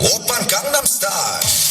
Open Gangnam Style.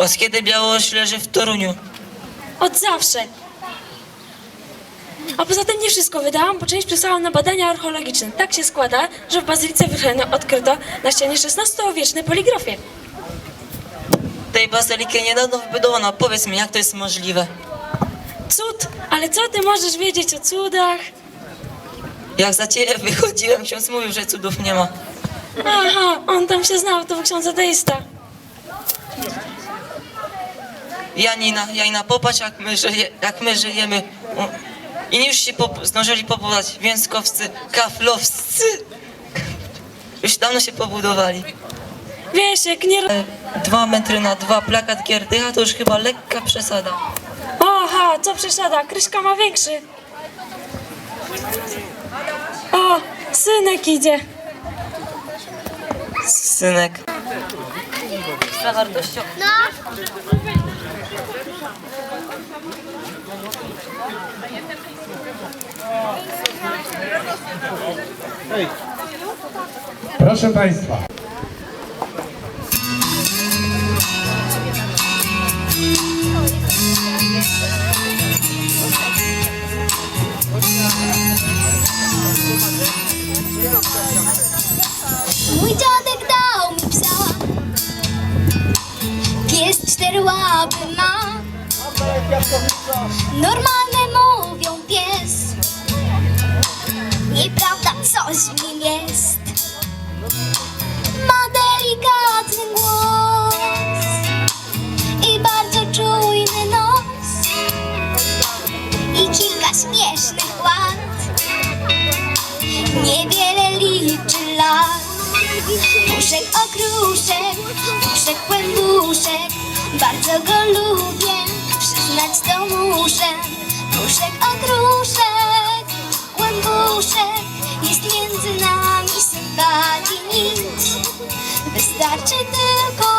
Od kiedy Białoruś leży w Toruniu? Od zawsze. A poza tym nie wszystko wydałam, bo część przesłałam na badania archeologiczne. Tak się składa, że w Bazylice Wychylno odkryto na ścianie XVI-wieczne poligrafie. Tej bazyliki niedawno wybudowano. Powiedz mi, jak to jest możliwe? Cud! Ale co ty możesz wiedzieć o cudach? Jak za ciebie wychodziłem, ksiądz mówił, że cudów nie ma. Aha, on tam się znał, to był ksiądz ateista. Janina, Janina, popatrz jak my, żyje, jak my żyjemy. O, I już się pop- zdążyli pobudować więckowscy, kaflowscy. Już dawno się pobudowali. Wiesz, jak nie... Dwa metry na dwa, plakat Gierdycha to już chyba lekka przesada. Aha, co przesada, Kryszka ma większy. O, synek idzie. Synek. Sprawa Proszę Państwa. Mój dziadek dał mi psa Normalne mówią pies. Nieprawda, coś w nim jest. Ma delikatny głos I bardzo czujny nos I kilka śmiesznych ład Niewiele liczy lat. Puszek okruszek, puszek kłębuszek. Bardzo go lubię, przyznać to muszę Puszek okruszek, kłębuszek Jest między nami sympatii. Nic Wystarczy tylko,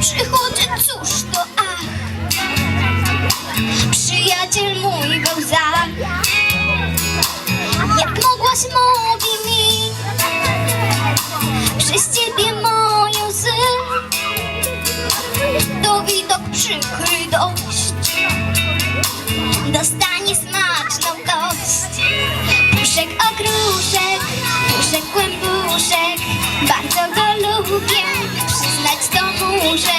Przychodzę, cóż to ach Przyjaciel mój w łzach Jak mogłaś mówi mi. Przez ciebie moje łzy To widok przykry dość dostanie smaczną kość. Puszek okruszek, puszek kłębuszek, bardzo go lubię, to muszę.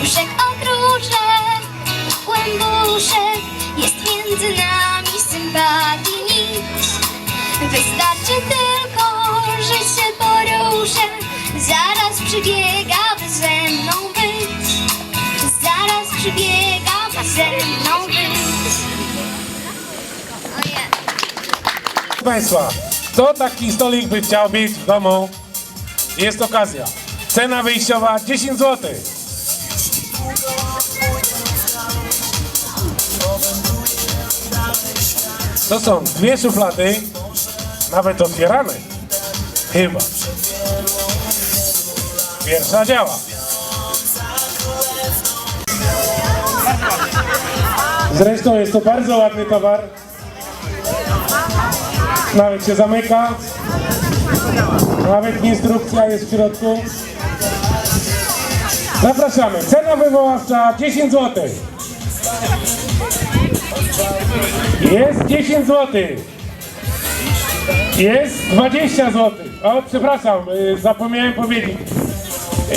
Puszek okruszek, kłębuszek, jest między nami sympatii nić. Wystarczy tylko, że się poruszę, zaraz przybiega, by ze mną być. Zaraz przybiega, by ze mną być. Proszę Państwa, kto taki stolik by chciał mieć w domu? Jest okazja. Cena wyjściowa 10 zł. To są dwie szuflady, nawet otwierane. Chyba. Pierwsza działa. Zresztą jest to bardzo ładny towar. Nawet się zamyka. Nawet instrukcja jest w środku. Zapraszamy. Cena wywoławcza 10 zł. Jest 10 zł. Jest 20 zł. O, przepraszam, y, zapomniałem powiedzieć.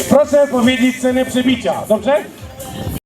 Proszę powiedzieć cenę przebicia, dobrze?